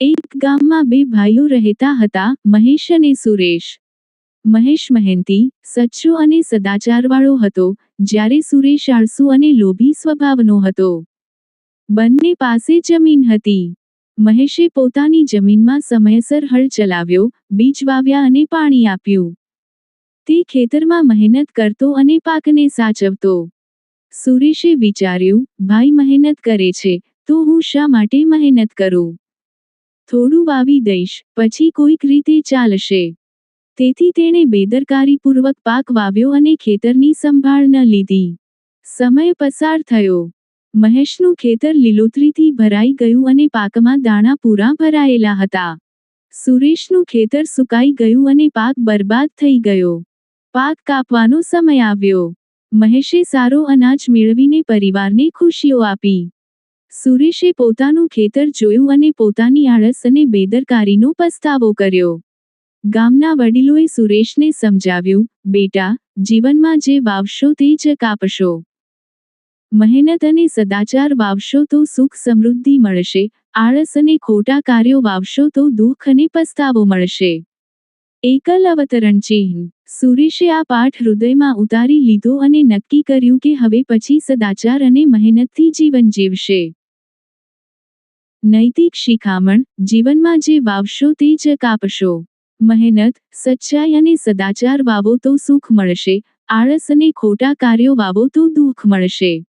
એક ગામમાં બે ભાઈઓ રહેતા હતા, મહેશ અને સુરેશ. મહેશ મહેનતી સચ્ચો અને સદાચારવાળો હતો, જ્યારે સુરેશ આળસુ અને લોભી સ્વભાવનો હતો. બંને પાસે જમીન હતી. મહેશે પોતાની જમીનમાં સમયસર હળ ચલાવ્યો, બીજ વાવ્યા અને પાણી આપ્યું. તે ખેતરમાં મહેનત કરતો અને પાકને સાચવતો. સુરેશે વિચાર્યું, ભાઈ મહેનત કરે છે, તો હું શા માટે મહેનત કરું? થોડું વાવી દઈશ, પછી કોઈક રીતે ચાલશે. તેથી તેણે બેદરકારીપૂર્વક પાક વાવ્યો અને ખેતરની સંભાળ ન લીધી. સમય પસાર થયો. મહેશનું ખેતર લીલોતરીથી ભરાઈ ગયું અને પાકમાં દાણા પૂરા ભરાયેલા હતા. સુરેશનું ખેતર સુકાઈ ગયું અને પાક બરબાદ થઈ ગયો. પાક કાપવાનો સમય આવ્યો. મહેશે સારો અનાજ મેળવીને પરિવારને ખુશીઓ આપી. સુરેશે પોતાનું ખેતર જોયું અને પોતાની આળસ અને બેદરકારીનો પસ્તાવો કર્યો. ગામના વડીલોએ સુરેશને સમજાવ્યું, બેટા, જીવનમાં જે વાવશો તે જ કાપશો. મહેનત અને સદાચાર વાવશો તો સુખ સમૃદ્ધિ મળશે, આળસ અને ખોટા કાર્યો વાવશો તો દુઃખ અને પસ્તાવો મળશે. એકલ અવતરણ ચિહ્ન. સુરેશે આ પાઠ હૃદયમાં ઉતારી લીધો અને નક્કી કર્યું કે હવે પછી સદાચાર અને મહેનતથી જીવન જીવશે. નૈતિક શિખામણ, જીવનમાં જે વાવશો તે જ કાપશો. મહેનત, સચ્ચાઈ અને સદાચાર વાવો તો સુખ મળશે, આળસ અને ખોટા કાર્યો વાવો તો દુઃખ મળશે.